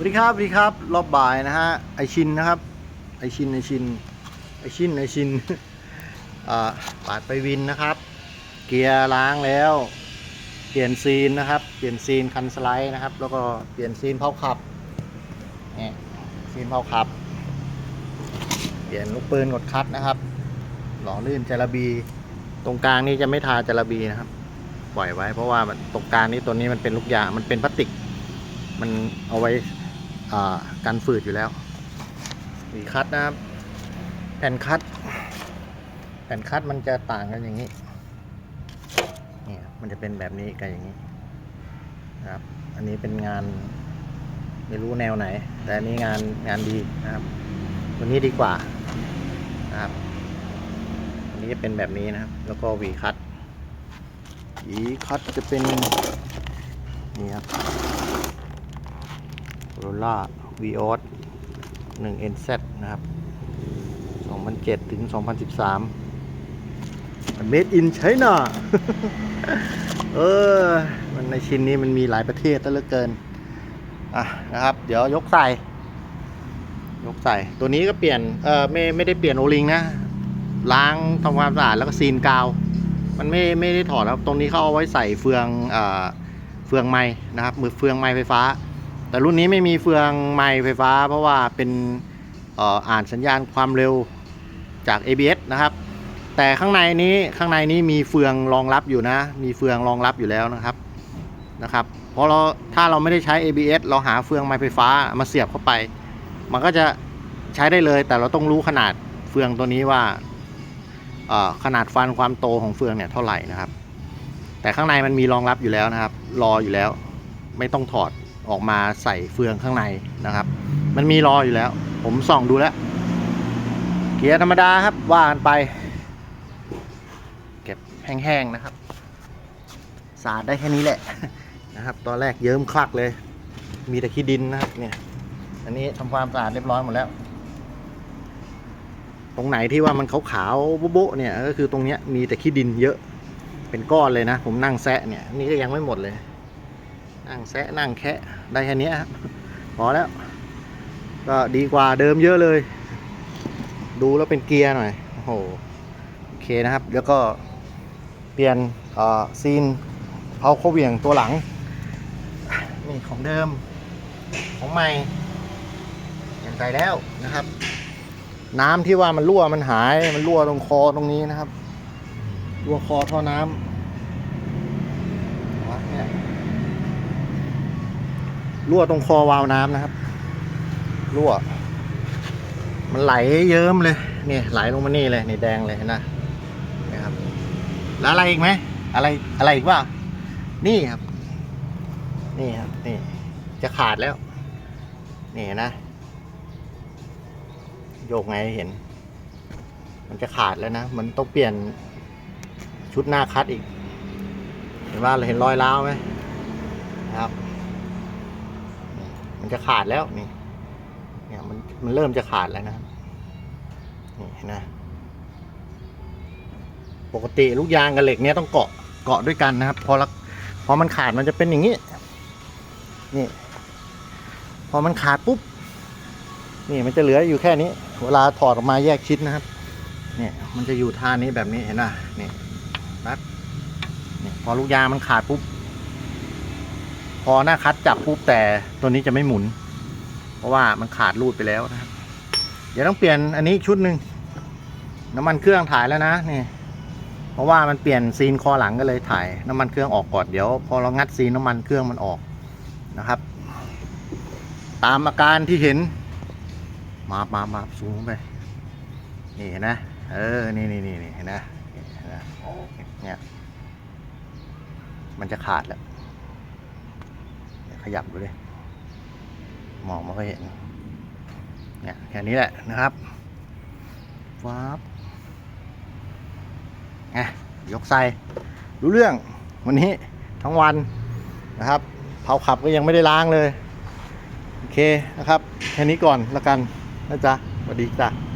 สวัสดีครับสวัสดีครับ รอบบ่ายนะฮะไอชินนะครับ ไอชินไอชินไอชินไอชินอ่าปาดไปวินนะครับ เกียร์ล้างแล้ว เปลี่ยนซีนนะครับ เปลี่ยนซีนคันสไลด์นะครับ แล้วก็เปลี่ยนซีนเผาขับนี่ซีนเผาขับ เปลี่ยนลูกปืนกดคัดนะครับ หล่อลื่นจาระบี ตรงกลางนี่จะไม่ทาจาระบีนะครับ ปล่อยไว้เพราะว่าตรงกลางนี่ตัวนี้มันเป็นลูกยางมันเป็นพลาสติก มันเอาไว้ กันฝืดอยู่แล้วหวีคัดนะครับ แผ่นคัด แผ่นคัดมันจะต่างกันอย่างนี้เนี่ยมันจะเป็นแบบนี้กับอย่างนี้นะครับ อันนี้เป็นงานไม่รู้แนวไหน แต่อันนี้งานงานดีนะครับตัวนี้ดีกว่านะครับอันนี้จะเป็นแบบนี้นะครับ แล้วก็หวีคัดหวีคัดจะเป็นนี่ครับ โรล่าวีออสหนึ่ง NZ นะครับ 2007 ถึง 2013มัน made in China เออ มันในชิ้นนี้มันมีหลายประเทศซะเหลือเกิน อะ นะครับ เดี๋ยวยกใส่ ยกใส่ ตัวนี้ก็เปลี่ยน เออไม่ไม่ได้เปลี่ยนโอลิงนะ ล้างทำความสะอาดแล้วก็ซีนกาว มันไม่ไม่ได้ถอดครับ ตรงนี้เขาเอาไว้ใส่เฟือง เอ่อ เฟืองไม้นะครับ มือเฟืองไม้ไฟฟ้า แต่รุ่นนี้ไม่มีเฟืองไม้ไฟฟ้า เพราะว่าเป็นอ่ออ่านสัญญาณความเร็วจาก ABS นะครับ แต่ข้างในนี้ข้างในนี้มีเฟืองรองรับอยู่นะ มีเฟืองรองรับอยู่แล้วนะครับนะครับ เพราะเราถ้าเราไม่ได้ใช้ ABS เราหาเฟืองไม้ไฟฟ้ามาเสียบเข้าไป มันก็จะใช้ได้เลยแต่เราต้องรู้ขนาดเฟืองตัวนี้ว่าขนาดฟันความโตของเฟืองเนี่ยเท่าไหร่นะครับ แต่ข้างในมันมีรองรับอยู่แล้วนะครับ รออยู่แล้ว ไม่ต้องถอด ออกมาใส่เฟืองข้างในนะครับ มันมีรออยู่แล้ว ผมส่องดูแล้ว เกียร์ธรรมดาครับว่ากันไป เก็บแห้งๆนะครับ สาดได้แค่นี้แหละนะครับ ตอนแรกเยิ้มคลักเลย มีแต่ขี้ดินนะครับเนี่ย อันนี้ทำความสะอาดเรียบร้อยหมดแล้ว ตรงไหนที่ว่ามันขาวๆโบ๊ะเนี่ยก็คือตรงเนี้ยมีแต่ขี้ดินเยอะเป็นก้อนเลยนะ ผมนั่งแซะเนี่ยนี่ก็ยังไม่หมดเลย นั่งแซะนั่งแคะได้แค่นี้ครับพอแล้ว ก็ดีกว่าเดิมเยอะเลย ดูแล้วเป็นเกียร์หน่อยโอ้โหโอเคนะครับ แล้วก็เปลี่ยนซีนเผาโคเวียงตัวหลังนี่ของเดิมของใหม่ยังใส่แล้วนะครับ น้ำที่ว่ามันรั่วมันหายมันรั่วตรงคอตรงนี้นะครับรั่วคอท่อน้ำเนี่ย รั่วตรงคอวาล์วน้ำนะครับ รั่ว มันไหลเยิ้มเลยนี่ไหลลงมานี่เลยนี่แดงเลยนไหมนะครับ แล้วอะไรอีกไหมอะไรอะไรอีกว่านี่ครับ นี่ครับนี่จะขาดแล้ว นี่นะโยกไงเห็น มันจะขาดแล้วนะ มันต้องเปลี่ยนชุดหน้าคัดอีก เห็นว่าเราเห็นรอยร้าวไหมนะครับ มันจะขาดแล้วนี่ เนี่ยมันมันเริ่มจะขาดแล้วนะนี่เห็นไหมปกติลูกยางกับเหล็กเนี่ยต้องเกาะเกาะด้วยกันนะครับ พอละพอมันขาดมันจะเป็นอย่างนี้ นี่ พอมันขาดปุ๊บ นี่มันจะเหลืออยู่แค่นี้ เวลาถอดออกมาแยกชิ้นนะครับ เนี่ยมันจะอยู่ท่านี้แบบนี้เห็นไหมนี่นัดนี่พอลูกยางมันขาดปุ๊บ พอหน้าคัดจับปุ๊บแต่ตัวนี้จะไม่หมุน เพราะว่ามันขาดรูดไปแล้วนะครับเดี๋ยวต้องเปลี่ยนอันนี้ชุดหนึ่งน้ำมันเครื่องถ่ายแล้วนะนี่ เพราะว่ามันเปลี่ยนซีนคอหลังก็เลยถ่าย น้ำมันเครื่องออกก่อนเดี๋ยว พอเรางัดซีนน้ำมันเครื่องมันออกนะครับ ตามอาการที่เห็น มามามาสูงไปนี่เห็นนะเออนี่นี่นี่นี่เห็นนะเห็นนะเนี่ยมันจะขาดแล้ว ยวขยับดูดิมองไม่ค่อยเห็นเนี่ยแค่นี้แหละนะครับฟ้าบไงยกใส่รู้เรื่องวันนี้ทั้งวันนะครับเผาขับก็ยังไม่ได้ล้างเลย โอเคนะครับ แค่นี้ก่อนล้วกันนะจ๊ะสวัสดีจ้ะ